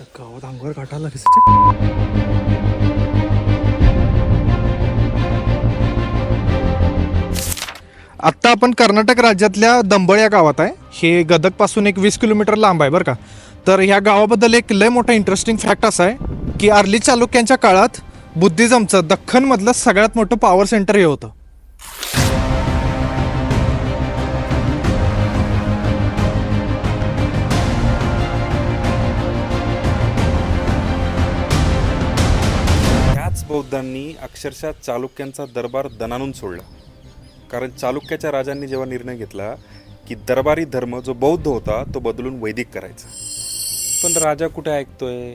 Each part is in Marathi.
गावात अंगावर काटायला लागेल आत्ता आपण कर्नाटक राज्यातल्या दंबळ या गावात आहे. हे गदगपासून एक वीस किलोमीटर लांब आहे बरं का. तर ह्या गावाबद्दल एक लय मोठा इंटरेस्टिंग फॅक्ट असा आहे की अर्ली चालुक्यांच्या काळात बुद्धिझमचं दख्खनमधलं सगळ्यात मोठं पॉवर सेंटर हे होतं. बौद्धांनी अक्षरशः चालुक्यांचा दरबार दणानून सोडला. कारण चालुक्याच्या राजांनी जेव्हा निर्णय घेतला की दरबारी धर्म जो बौद्ध होता तो बदलून वैदिक करायचा. पण राजा कुठे ऐकतोय?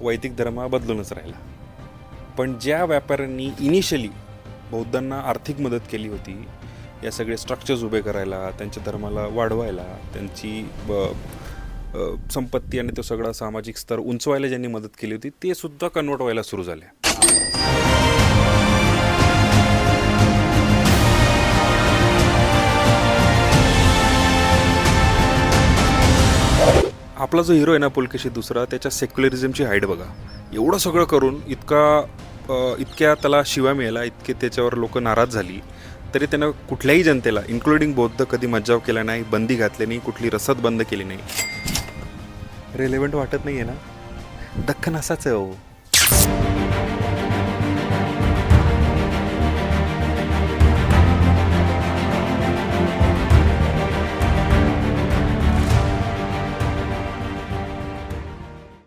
वैदिक धर्म हा बदलूनच राहिला. पण ज्या व्यापाऱ्यांनी इनिशियली बौद्धांना आर्थिक मदत केली होती या सगळे स्ट्रक्चर्स उभे करायला त्यांच्या धर्माला वाढवायला त्यांची ब- संपत्ती आणि तो सगळा सामाजिक स्तर उंचवायला ज्यांनी मदत केली होती ते सुद्धा कन्वर्ट व्हायला सुरू झाल्या आपला जो हिरो आहे ना पुलकेशी दुसरा त्याच्या सेक्युलरिझमची हाईट बघा. एवढं सगळं करून इतका इतक्या त्याला शिवा मिळाला इतके त्याच्यावर लोक नाराज झाली तरी त्यानं कुठल्याही जनतेला इन्क्लुडिंग बौद्ध कधी मज्जाव केला नाही बंदी घातली नाही कुठली रसद बंद केली नाही. रेलेवंट वाटत नाही आहे ना? दख्खन असाच आहे हो.